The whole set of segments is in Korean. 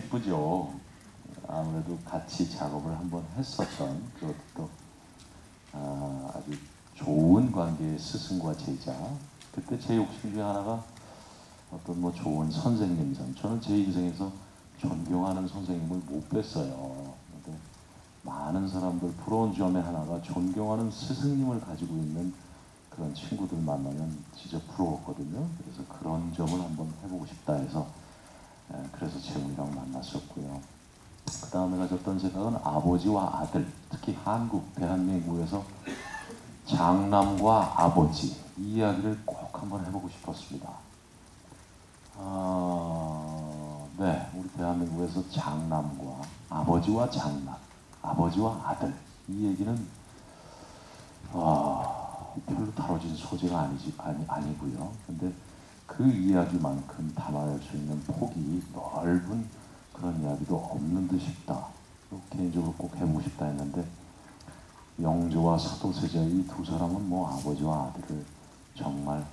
실제로 아무래도 같이 작업을 한번 했었던 그것도 아, 아주 좋은 관계의 스승과 제자. 그때 제 욕심 중에 하나가 어떤 뭐 좋은 선생님상. 저는 제 인생에서 존경하는 선생님을 못 뵀어요. 많은 사람들 부러운 점의 하나가 존경하는 스승님을 가지고 있는 그런 친구들 만나면 진짜 부러웠거든요. 그래서 그런 점을 한번 해보고 싶다 해서 에, 그래서 재훈이랑 만났었고요. 그 다음에 가졌던 생각은 아버지와 아들, 특히 한국, 대한민국에서 장남과 아버지 이 이야기를 꼭 한번 해보고 싶었습니다. 아, 네, 우리 대한민국에서 장남과 아버지와 장남, 아버지와 아들 이 얘기는 아, 별로 다뤄진 소재가 아니지 아니 아니고요. 근데 그 이야기만큼 담아낼 수 있는 폭이 넓은 그런 이야기도 없는 듯 싶다. 개인적으로 꼭 해보고 싶다 했는데 영조와 사도세자 이 두 사람은 뭐 아버지와 아들을 정말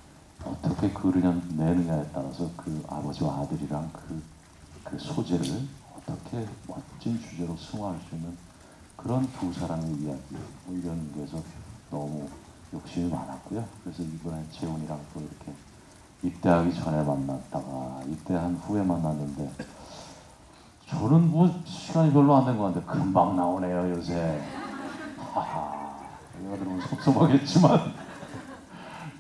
어떻게 그려내느냐에 따라서 그 아버지와 아들이랑 그, 그 소재를 어떻게 멋진 주제로 승화할 수 있는 그런 두 사람의 이야기 뭐 이런 데서 너무 욕심이 많았고요. 그래서 이번에 재훈이랑 또 이렇게 입대하기 전에 만났다가 입대한 후에 만났는데 저는 뭐 시간이 별로 안 된 것 같은데 금방 나오네요 요새. 하하. 내가 들으면 섭섭하겠지만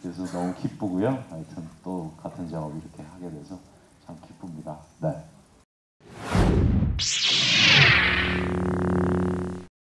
그래서 너무 기쁘고요. 하여튼 또 같은 작업 이렇게 하게 돼서 참 기쁩니다. 네.